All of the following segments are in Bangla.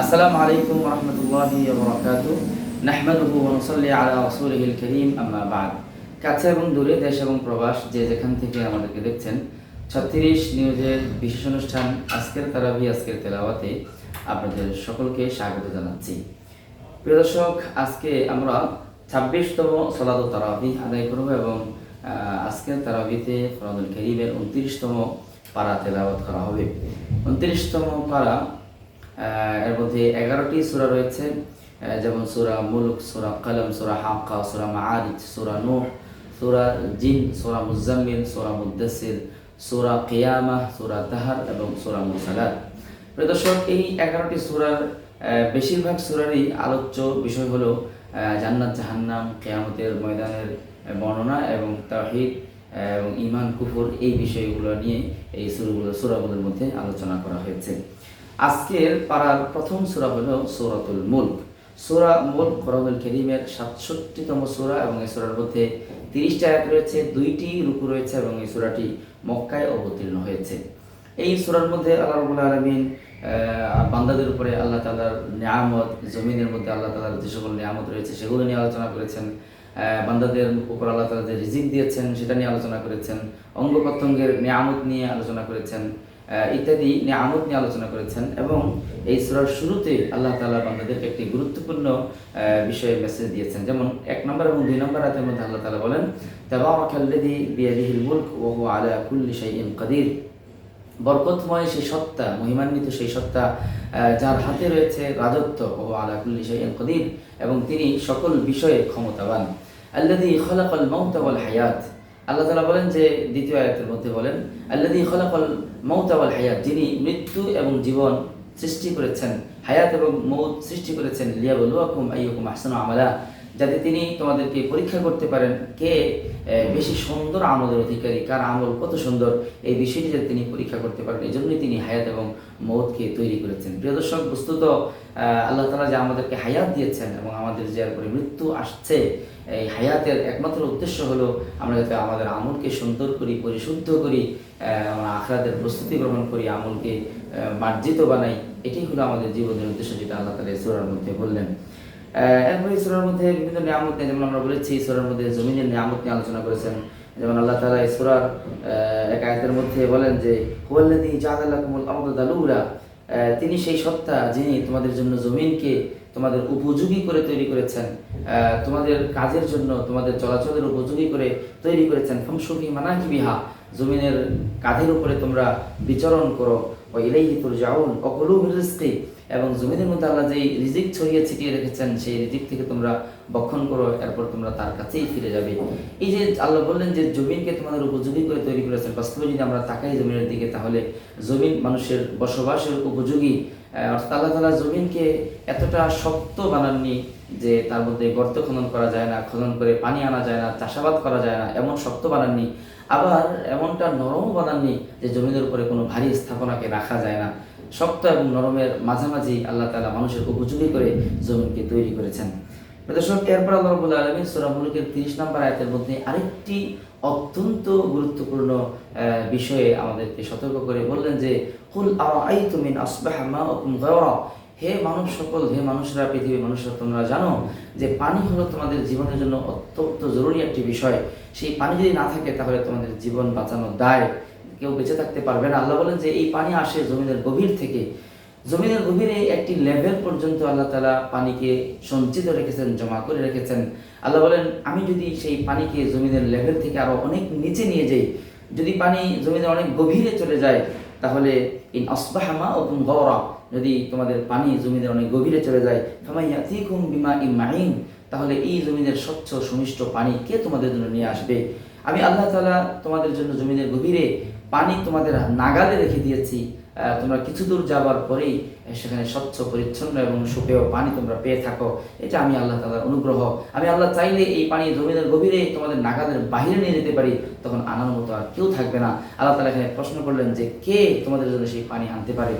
আসসালামু আলাইকুম রহমতুল্লাহি বরকাতু নাহমাদুহু ওয়া নুসাল্লি আলা রাসূলিহিল কারীম, আম্মা বাদ। কাছে এবং দূরে দেশ এবং প্রবাস যে যেখান থেকে আমাদেরকে দেখছেন, ছত্রিশ নিউজের বিশেষ অনুষ্ঠান আজকের তারাবি, আজকের তেলাওয়াতে আপনাদের সকলকে স্বাগত জানাচ্ছি। প্রিয় দর্শক, আজকে আমরা ছাব্বিশতম সলাদ তারাবি আদায় করব এবং আজকের তারাবিতে ফরাদুল করিমের উনত্রিশতম পারা তেলাওয়াত করা হবে। উনত্রিশতম পারা এর মধ্যে এগারোটি সূরা রয়েছে যেমন সূরা মুলুক সূরা কলম সূরা হাক্কা সূরা মাআরিজ সূরা নূহ সূরা জিন সূরা মুজাম্মিল সূরা মুদ্দাসির সূরা কিয়ামাহ সূরা তাহার এবং সূরা প্রিয় দর্শক এই এগারোটি সূরার বেশিরভাগ সুরারই আলোচ্য বিষয় হলো জান্নাত জাহান্নাম কেয়ামতের ময়দানের বর্ণনা এবং তাওহীদ আহ, এবং ইমান কুফর এই বিষয়গুলো নিয়ে এই সুরগুলো সূরাগুলোর মধ্যে আলোচনা করা হয়েছে। আজকের পাড়ার প্রথম সূরা হলো সূরাতুল মুলক। সূরা মুলক কোরআনুল কারীমের সাতষট্টিতম সূরা এবং এই সূরার মধ্যে তিরিশটা আয়াত রয়েছে, দুইটি রুকু রয়েছে এবং এই সূরাটি মক্কায় অবতীর্ণ হয়েছে। এই সূরার মধ্যে আল্লাহ রাব্বুল আলামিন বান্দাদের উপরে আল্লাহ তাআলার নিয়ামত, জমিনের মধ্যে আল্লাহ তাআলার যে সকল নিয়ামত রয়েছে সেগুলো নিয়ে আলোচনা করেছেন। বান্দাদের উপর আল্লাহ তাআলা যে রিজিক দিয়েছেন সেটা নিয়ে আলোচনা করেছেন। অঙ্গ প্রত্যঙ্গের নিয়ামত নিয়ে আলোচনা করেছেন। আহ, নিয়ে নিয়ামত নিয়ে আলোচনা করেছেন এবং এই সূরার শুরুতে আল্লাহ তাআলা বান্দাদেরকে একটি গুরুত্বপূর্ণ বিষয়ে মেসেজ দিয়েছেন। যেমন এক নম্বর এবং দুই নম্বর আয়াতের মধ্যে আল্লাহ তালা বলেন তাবারাকাল্লাযী বিয়াদিহিল মুলক হুয়া আলা কুল্লি শাইইন কাদির। বরকতময় সেই সত্তা মহিমান্বিত সেই সত্তা যার হাতে রয়েছে রাজত্ব ও আলা কুল্লি শাইইন কদির এবং তিনি সকল বিষয়ে ক্ষমতাবান। আল্লাযী খলাকাল মাউতা ওয়াল হায়াত। আল্লাহ তাআলা বলেন যে দ্বিতীয় আয়াতের মধ্যে বলেন আল্লাযী খলাকাল মাউতা ওয়াল হায়াত, যিনি মৃত্যু এবং জীবন সৃষ্টি করেছেন, হায়াত এবং মৌত সৃষ্টি করেছেন, লিয়াবলুয়াকুম আইয়ুকুম আহসান আমালা, যাতে তিনি তোমাদেরকে পরীক্ষা করতে পারেন কে বেশি সুন্দর আমলের অধিকারী, কার আমল কত সুন্দর, এই বিষয়টি যাতে তিনি পরীক্ষা করতে পারেন। এই জন্যই তিনি হায়াত এবং মৌতকে তৈরি করেছেন। প্রিয় দর্শক, বস্তুত আল্লাহ তালা যে আমাদেরকে হায়াত দিয়েছেন এবং আমাদের যে এরপরে মৃত্যু আসছে এই হায়াতের একমাত্র উদ্দেশ্য হলো আমরা যাতে আমাদের আমলকে সুন্দর করি পরিশুদ্ধ করি আমরা প্রস্তুতি গ্রহণ করি আমলকে মার্জিত বানাই এটাই হলো আমাদের জীবনের উদ্দেশ্য যেটা আল্লাহ তালা সুরার মধ্যে বললেন। এরপরে ঈশ্বরের মধ্যে বিভিন্ন নিয়ামত নিয়ে যেমন আমরা বলেছি ঈশ্বরের মধ্যে জমিনের নিয়ামত নিয়ে আলোচনা করেছেন। যেমন আল্লাহ তালা ঈশ্বরার এক আয়াতের মধ্যে বলেন যে হুয়াল্লাযী জাআলা লাকুমুল আরদা দালুলা আহ, তিনি সেই সত্তা যিনি তোমাদের জন্য জমিনকে তোমাদের উপযোগী করে তৈরি করেছেন তোমাদের কাজের জন্য, তোমাদের চলাচলের উপযোগী করে তৈরি করেছেন। ফংসুফি মানাকি বিহা জমিনের কাঁধের উপরে তোমরা বিচরণ করো। ও তোর যাও অকলু রিজকি এবং জমিনের মধ্যে আল্লাহ যে রিজিক ছড়িয়ে ছিটিয়ে রেখেছেন, সেই রিজিক থেকে তোমরা বক্ষণ করো, এরপর তোমরা তার কাছেই ফিরে যাবে। এই যে আল্লাহ বললেন যে জমিনকে তোমাদের উপযোগী করে তৈরি করেছেন, বাস্তবে যদি আমরা তাকাই জমিনের দিকে, তাহলে জমিন মানুষের বসবাসের উপযোগী। অর্থাৎ আল্লাহ তালা জমিনকে এতটা শক্ত বানাননি যে তার মধ্যে গর্ত খনন করা যায় না, খনন করে পানি আনা যায় না, চাষাবাদ করা যায় না, এমন শক্ত বানাননি। আবার এমনটা নরম বানাননি যে জমিনের উপরে কোনো ভারী স্থাপনাকে রাখা যায় না। শক্ত এবং নরমের মাঝামাঝি আল্লাহ তালা মানুষের উপযোগী করে জমিনকে তৈরি করেছেন। দর্শক, এরপর আল্লাহ রবুল আলমী সুরা মুলুকের তিরিশ নম্বর আয়াতের মধ্যে আরেকটি অত্যন্ত গুরুত্বপূর্ণ বিষয়ে আমাদেরকে সতর্ক করে বললেন যে হুল আই তুমিন হে মানব সকল, হে মানুষরা, পৃথিবীর মানুষরা, তোমরা জানো যে পানি হলো তোমাদের জীবনের জন্য অত্যন্ত জরুরি একটি বিষয়। সেই পানি যদি না থাকে, তাহলে তোমাদের জীবন বাঁচানো দায়। কেউ বেঁচে থাকতে পারবে না। আল্লাহ বলেন যে, এই পানি আসে জমিনের গভীর থেকে। জমিনের গভীরে একটি লেভেল পর্যন্ত আল্লাহ তালা পানিকে সঞ্চিত রেখেছেন, জমা করে রেখেছেন। আল্লাহ বলেন, আমি যদি সেই পানিকে জমিনের লেভেল থেকে আরও অনেক নিচে নিয়ে যাই, যদি পানি জমিনের অনেক গভীরে চলে যায়, তাহলে ইন আসবাহামা ও তুম গৌরা যদি তোমাদের পানি জমিনের অনেক গভীরে চলে যায় ফামাইয়াতিকুম বিমা ইমাইন তাহলে এই জমিনের স্বচ্ছ সুমিষ্ট পানি কে তোমাদের জন্য নিয়ে আসবে? আমি আল্লাহ তালা তোমাদের জন্য জমিনের গভীরে পানি তোমাদের নাগালে রেখে দিয়েছি। তোমরা কিছু দূর যাবার পরেই সেখানে স্বচ্ছ, পরিচ্ছন্ন এবং সুপেয় পানি তোমরা পেয়ে থাকো। এটা আমি আল্লাহ তালার অনুগ্রহ। আমি আল্লাহ চাইলে এই পানি জমিনের গভীরে তোমাদের নাগাদের বাহিরে নিয়ে যেতে পারি, তখন আনার মতো আর কেউ থাকবে না। আল্লাহ তালা এখানে প্রশ্ন করলেন যে, কে তোমাদের জন্য সেই পানি আনতে পারে?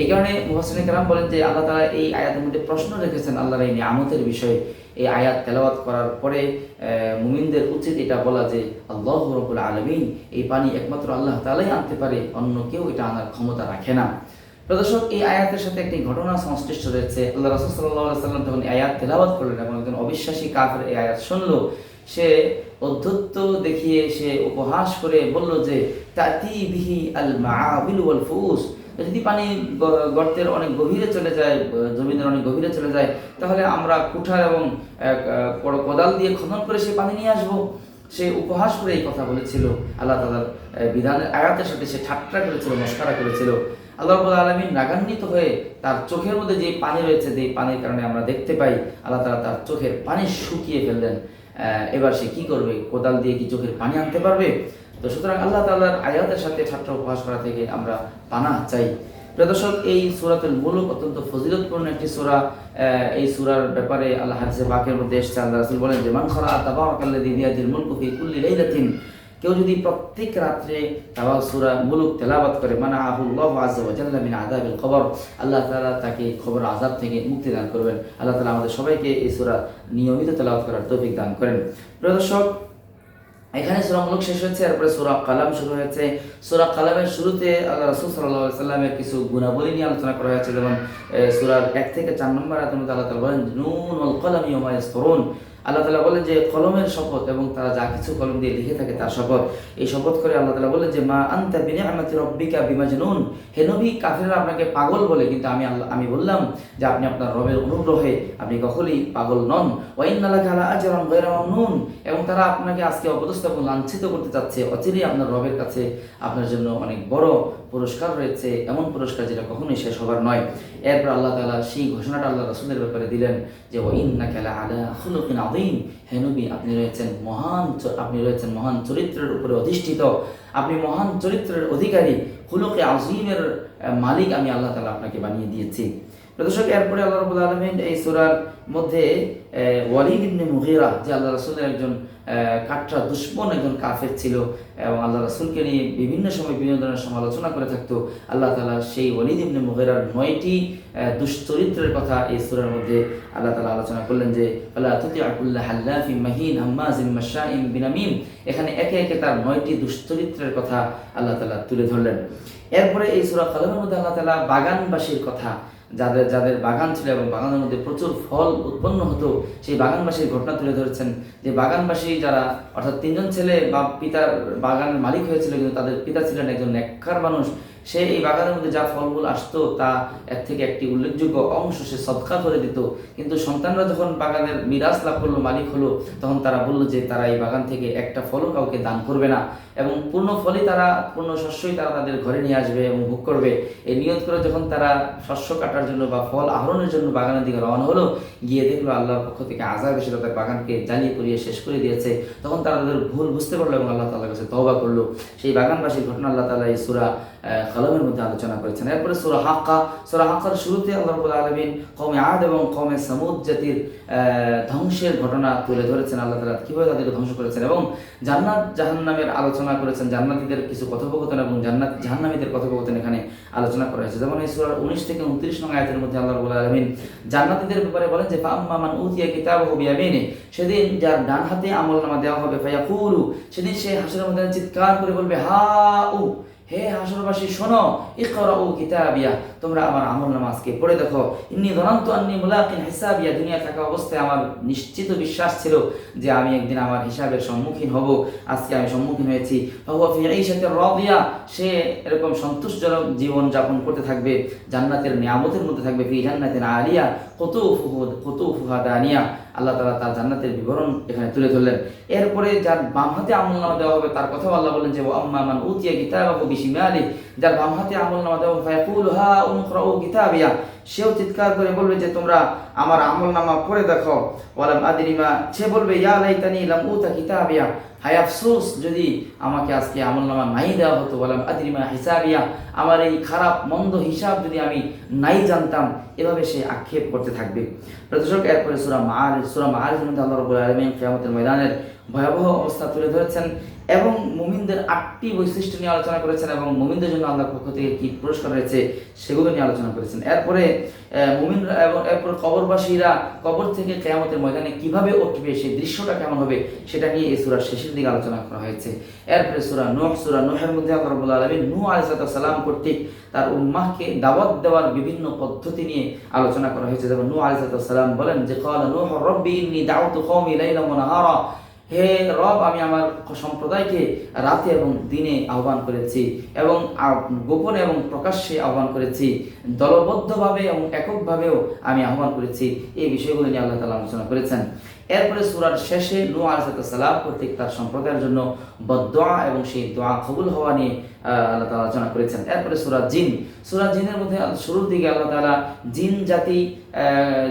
এই কারণে মুহাসিন কালাম বলেন যে, আল্লাহ তালা এই আয়াতের মধ্যে প্রশ্ন রেখেছেন আল্লাহর এই নিয়ামতের বিষয়ে। এই আয়াত তেলাওয়াত করার পরে মুমিনদের উচিত এটা বলা যে, আল্লাহ রবুল আলমিন এই পানি একমাত্র আল্লাহ তালাই আনতে পারে, অন্য কেউ এটা আনার ক্ষমতা রাখে না। প্রদর্শক, এই আয়াতের সাথে একটি ঘটনা সংশ্লিষ্ট রয়েছে। আল্লাহ রসুল সাল্লাম তখন আয়াত তেলাওয়াত করলেন এবং একজন অবিশ্বাসী কাফের এই আয়াত শুনলো, সে অধ্যত্ত দেখিয়ে সে উপহাস করে বলল যে, তাতি বিহি আল ওয়াল ফুস যদি পানি গর্তের অনেক গভীরে চলে যায়, জমিনের অনেক গভীরে চলে যায়, তাহলে আমরা কুঠার এবং কোদাল দিয়ে খনন করে সে পানি নিয়ে আসব। সে উপহাস করে এই কথা বলেছিল। আল্লাহ তালার বিধানের আয়াতের সাথে সে ঠাট্টা করেছিল, মস্কারা করেছিল। আল্লাহ আলমিন রাগান্বিত হয়ে তার চোখের মধ্যে যে পানি রয়েছে যে পানির কারণে আমরা দেখতে পাই, আল্লাহ তালা তার চোখের পানি শুকিয়ে ফেললেন। এবার সে কি করবে? কোদাল দিয়ে কি চোখের পানি আনতে পারবে? তো সুতরাং আল্লাহ তাআলার আয়াতের সাথে ছাত্র উপহাস করা থেকে আমরা পানা চাই। প্রদর্শক এই সূরাতুল মুলুক অত্যন্ত ফজিলতপূর্ণ একটি সূরা। এই সূরার ব্যাপারে আল্লাহ হাদিসে পাকের মধ্যে এসেছে। আল্লাহ রাসূল বলেন যে, মান খারা তাবারাকাল্লাযী বিয়াদিল মুলকু ফি কুল্লি লাইলাতিন কেউ যদি প্রত্যেক রাত্রে তাওয়া সূরা, মুলুক, তেলাওয়াত করে মানে আহুল্লাহু আযজা জাল্লা মিন আযাবিল কবর, আল্লাহ তাআলা তাকে খবর আযাব থেকে মুক্তি দান করবেন। আল্লাহ তাআলা আমাদের সবাইকে এই সূরা নিয়মিত তেলাওয়াত করার তৌফিক দান করেন। প্রিয় দর্শক, এখানে সুরা মুলক শেষ হয়েছে, এরপরে সুরা কালাম শুরু হয়েছে। সুরা কালামের শুরুতে আল্লাহ রসুল সাল্লাহ সাল্লামের কিছু গুণাবলী নিয়ে আলোচনা করা হয়েছে, যেমন সুরার এক থেকে চার নম্বর আয়াতের আল্লাহ তালা বলেন, নুন কলাম ইয়মায়স্তরুন আল্লাহ তালা বলেন যে কলমের শপথ এবং তারা যা কিছু কলম দিয়ে লিখে থাকে তার শপথ। এই শপথ করে আল্লাহ তালা বলেন যে, মা আন্তা বিনে আমাদের রব্বিকা বিমাজনুন। হে নবী, কাফিররা আপনাকে পাগল বলে, কিন্তু আমি আল্লাহ, আমি বললাম যে, আপনি আপনার রবের অনুগ্রহে আপনি কখনই পাগল নন। ওয়াইনাল্লাহ আলা আজরান গায়রা মামনুন। এবং তারা আপনাকে আজকে অপদস্থ এবং লাঞ্ছিত করতে চাচ্ছে। অচিরেই আপনার রবের কাছে আপনার জন্য অনেক বড় পুরস্কার রয়েছে। এমন পুরস্কার যেটা কখনোই শেষ হবার নয়। এরপর আল্লাহ তাআলা সেই ঘোষণাটা আল্লাহ রাসূলের ব্যাপারে দিলেন যে ওয়াইন্নাকা লা আলা খুলুকিন আযীম। হে আপনি রয়েছেন মহান আপনি রয়েছেন মহান চরিত্রের উপরে অধিষ্ঠিত। আপনি মহান চরিত্রের অধিকারী। হুলকে আজিমের মালিক আমি আল্লাহ তালা আপনাকে বানিয়ে দিয়েছি। প্রদর্শক এরপরে আল্লাহ রাব্বুল আলামিন এই সূরার মধ্যে ওয়ালিদ ইবনে মুগীরা যে আল্লাহ রাসূলের একজন আহ, দুশ্মন একজন কাফের ছিল এবং আল্লাহ রাসূলকে নিয়ে বিভিন্ন সময় বিভিন্ন ধরনের সমালোচনা করে থাকতো আল্লাহ তাআলা সেই ওয়ালিদ ইবনে মুগীরার নয়টি দুশ্চরিত্রের কথা এই সূরার মধ্যে আল্লাহ তালা আলোচনা করলেন যে আল্লাহ তুতিআ কুল্লা হাল্লাফিন মাহিন হাম্মাজিন মাশাইন বিনামিম। এখানে একে একে তার নয়টি দুশ্চরিত্রের কথা আল্লাহ তাআলা তুলে ধরলেন। এরপরে এই সূরা কালামের মধ্যে আল্লাহ তালা বাগানবাসীর কথা যাদের যাদের বাগান ছিল এবং বাগানের মধ্যে প্রচুর ফল উৎপন্ন হতো, সেই বাগানবাসীর ঘটনা তুলে ধরেছেন যে বাগানবাসী যারা, অর্থাৎ তিনজন ছেলে বা পিতার বাগানের মালিক হয়েছিল কিন্তু তাদের পিতা ছিলেন একজন নেককার মানুষ। সে এই বাগানের মধ্যে যা ফলগুলো আসতো, তা এর থেকে একটি উল্লেখযোগ্য অংশ সে সৎকা করে দিত। কিন্তু সন্তানরা যখন বাগানের মিরাজ লাভ করল, মালিক হলো, তখন তারা বলল যে তারা এই বাগান থেকে একটা ফলও কাউকে দান করবে না এবং পূর্ণ ফলই তারা, পূর্ণ শস্যই তারা তাদের ঘরে নিয়ে আসবে এবং ভোগ করবে। এই নিয়ত করে যখন তারা শস্য কাটার জন্য বা ফল আহরণের জন্য বাগানের দিকে রওনা হলো, গিয়ে দেখল আল্লাহর পক্ষ থেকে আজাব এসে তাদের বাগানকে জ্বালিয়ে পুড়িয়ে শেষ করে দিয়েছে। তখন তারা তাদের ভুল বুঝতে পারল এবং আল্লাহ তাআলার কাছে তওবা করল। সেই বাগানবাসীর ঘটনা আল্লাহ তালা এই সূরা কলমের মধ্যে আলোচনা করেছেন। এরপরে সূরা হাক্কা, সূরা হাক্কার শুরুতে আল্লাহ রাব্বুল আলামিন কওমে আদ এবং কওমে সামুদ জাতির ধ্বংসের ঘটনা তুলে ধরেছেন। আল্লাহ তাআলা কীভাবে তাদেরকে ধ্বংস করেছেন এবং জান্নাত, জাহান্নামের আলোচনা করেছেন। জান্নাতীদের কিছু কথোপকথন এবং জান্নাত, জাহান্নামীদের কথোপকথন এখানে আলোচনা করা হয়েছে। যেমন এই সূরার 19 থেকে 29 নং আয়াতের মধ্যে আল্লাহ রাব্বুল আলামিন জান্নাতীদের ব্যাপারে বলেন যে, ফাম্মা মান উতিয়া কিতাবাহু বিয়ামিনি সেদিন যার ডান হাতে আমল নামা দেওয়া হবে, ফায়াকুলু, সেদিন সে হাসরের মধ্যে চিৎকার করে বলবে হা উ হে হাসরবাসী শোনো, ইকরাউ কিতাবিয়া, তোমরা আমার আমল নামাজকে পড়ে দেখো। ইন্নি ধনন্ত আন্নি মুলাকিন হিসাবিয়া, দুনিয়া থাকা অবস্থায় আমার নিশ্চিত বিশ্বাস ছিল যে আমি একদিন আমার হিসাবের সম্মুখীন হব। আজকে আমি সম্মুখীন হয়েছি। ফি ঈশাতির রাদিয়া, সে এরকম সন্তোষজনক জীবন যাপন করতে থাকবে, জান্নাতের নিয়ামতের মধ্যে থাকবে, ফি জান্নাতিন আলিয়া কত কুতুফুহা দানিয়া। আল্লাহ তালা তার জান্নাতের বিবরণ এখানে তুলে ধরলেন। এরপরে যার বাম হাতে আমল নামা দেওয়া হবে, তার কথাও আল্লাহ বলেন যে ও আম্মা মান উতিয়া বিশিমালি, যার বাম হাতে আমল নামা দেওয়া ফায়াকুলু, হা উমকরাউ কিতাবিয়া। সেও চিৎকার করে বলবে যে, তোমরা আমার আমল নামা পড়ে দেখো। ওয়ালাম আদিরিমা সে বলবে, ইয়া লাইতানি লাম উতা কিতাবিয়া। হায় আফসোস, যদি আমাকে আজকে আমল নামা নাই দেওয়া হতো বললাম আদিরিমা হিসাবিয়া, আমার এই খারাপ, মন্দ হিসাব যদি আমি নাই জানতাম, এভাবে সে আক্ষেপ করতে থাকবে। প্রদর্শক এরপরে সুরা মার সুরা মার মধ্যে আল্লাহ রবুল আলমিন কিয়ামতের ময়দানের ভয়াবহ অবস্থা তুলে ধরেছেন। এবং মুমিনদের আটটি বৈশিষ্ট্য নিয়ে আলোচনা করেছেন এবং মুমিনদের জন্য আল্লাহর পক্ষ থেকে কি পুরস্কার রয়েছে সেগুলো নিয়ে আলোচনা করেছেন। এরপরে মুমিনরা এবং এরপর কবরবাসীরা কবর থেকে কেয়ামতের ময়দানে কীভাবে উঠবে সেই দৃশ্যটা কেমন হবে সেটা নিয়ে এই সুরার শেষের দিকে আলোচনা করা হয়েছে। এরপরে সুরা নোহ, সুরা নোহের মধ্যে আল্লাহ রাব্বুল আলামিন নূহ আলাইহিস সালাম কর্তৃক তার উম্মাহকে দাওয়াত দেওয়ার বিভিন্ন পদ্ধতি নিয়ে আলোচনা করা হয়েছে। যেমন নু আলাইহিস সালাম বলেন যে, ক্বালা নূহ রব্বি ইন্নী দাউতু কওমি নাহারা। হে রব, আমি আমার সম্প্রদায়কে রাতে এবং দিনে আহ্বান করেছি এবং গোপনে এবং প্রকাশ্যে আহ্বান করেছি। দলবদ্ধভাবে এবং এককভাবেও আমি আহ্বান করেছি। এই বিষয়গুলো নিয়ে আল্লাহ তালা আলোচনা করেছেন। এরপরে সুরার শেষে নু আলসালাম কর্তৃক তার সম্প্রদায়ের জন্য বদোয়া এবং সেই দোয়া কবুল হওয়া নিয়ে আল্লাহ তালা আলোচনা করেছেন। এরপরে সুরা জিন। সুরা জিনের মধ্যে শুরুর দিকে আল্লাহ তালা জিন জাতি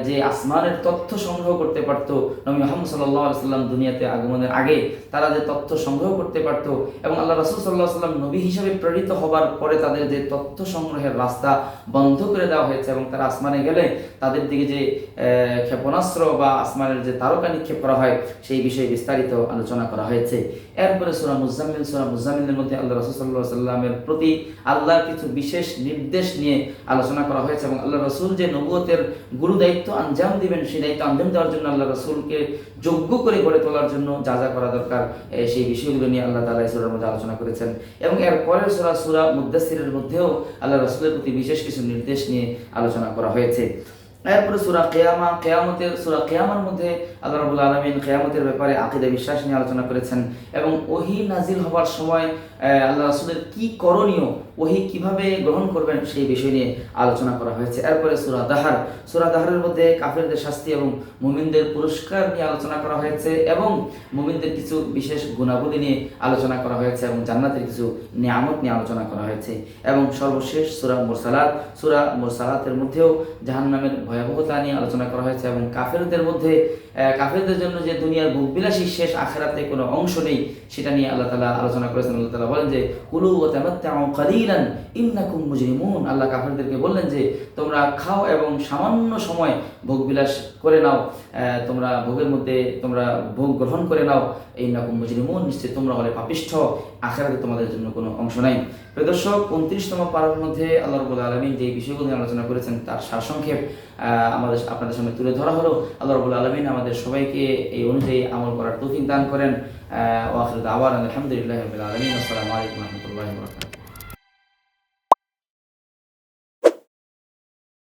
যে আসমানের তথ্য সংগ্রহ করতে পারত, নবী মোহাম্মদ সাল্লাহ সাল্লাম দুনিয়াতে আগমনের আগে তারা যে তথ্য সংগ্রহ করতে পারত এবং আল্লাহ রাসুল সাল্লাহ সাল্লাম নবী হিসাবে প্রেরিত হবার পরে তাদের যে তথ্য সংগ্রহের রাস্তা বন্ধ করে দেওয়া হয়েছে এবং তারা আসমানে গেলে তাদের দিকে যে ক্ষেপণাস্ত্র বা আসমানের যে তারকা নিক্ষেপ করা হয়, সেই বিষয়ে বিস্তারিত আলোচনা করা হয়েছে। এরপরে সুরা মুজাম্মিল, সুরা মুজাম্মিলের মধ্যে আল্লাহ রসুল সাল্লাহ সাল্লামের প্রতি আল্লাহর কিছু বিশেষ নির্দেশ নিয়ে আলোচনা করা হয়েছে এবং আল্লাহ রসুল যে নবুয়তের গুরু দায়িত্ব আঞ্জাম দিবেন, সেই দায়িত্ব আঞ্জাম দেওয়ার জন্য আল্লাহ রসুলকে যোগ্য করে গড়ে তোলার জন্য যা যা করা দরকার সেই বিষয়গুলো নিয়ে আল্লাহ তালা সুরার মধ্যে আলোচনা করেছেন। এবং এর পরের সুরা সুরা মুদাসিরের মধ্যেও আল্লাহ রসুলের প্রতি বিশেষ কিছু নির্দেশ নিয়ে আলোচনা করা হয়েছে। এরপরে সুরা কেয়ামা, কেয়ামতের, সুরা কেয়ামার মধ্যে আল্লাহ রাবুল আলমিন কেয়ামতের ব্যাপারে আকিদা বিশ্বাস নিয়ে আলোচনা করেছেন এবং ওহি নাজিল হবার সময় আল্লাহ রাসুলের কি করণীয়, ওহি কীভাবে গ্রহণ করবেন সেই বিষয় নিয়ে আলোচনা করা হয়েছে। এরপরে সুরা দাহার, সুরা দাহারের মধ্যে কাফেরদের শাস্তি এবং মুমিনদের পুরস্কার নিয়ে আলোচনা করা হয়েছে এবং মুমিনদের কিছু বিশেষ গুণাবলী নিয়ে আলোচনা করা হয়েছে এবং জান্নাতের কিছু নিয়ামত নিয়ে আলোচনা করা হয়েছে। এবং সর্বশেষ সুরা মুরসালাত, সুরা মোরসালাতের মধ্যেও জাহান্নামের ভয়াবহতা নিয়ে আলোচনা করা হয়েছে এবং কাফেরদের মধ্যে কাফেরদের জন্য যে দুনিয়ার ভোগবিলাসী শেষ আখেরাতে কোনো অংশ নেই, সেটা নিয়ে আল্লাহ তালা আলোচনা করেছেন। আল্লাহ তালা বলেন যে, কুলু ও কালিলান, ইন্নাকুম মুজরিমুন। আল্লাহ কাফেরদেরকে বললেন যে, তোমরা খাও এবং সামান্য সময় ভোগবিলাস করে নাও তোমরা ভোগের মধ্যে তোমরা ভোগ গ্রহণ করে নাও। এই নাকুম মুজরিমুন, নিশ্চয়ই তোমরা হলে পাপিষ্ঠ। আখেরাতে তোমাদের জন্য কোনো অংশ নাই। প্রিয় দর্শক, উনত্রিশতম পাড়ার মধ্যে আল্লাহ রবুল আলমিন যে বিষয়গুলো নিয়ে আলোচনা করেছেন, তার সারসংক্ষেপ আমাদের আপনাদের সামনে তুলে ধরা হলো। আল্লাহ রবুল আলমিন আমাদের সবাইকে এই অনুযায়ী আমল করার তৌফিক দান করেন। ওয়াখির দাওয়ার আলহামদুলিল্লাহ আলমিন। আসসালামু আলাইকুম রহমতুল্লাহ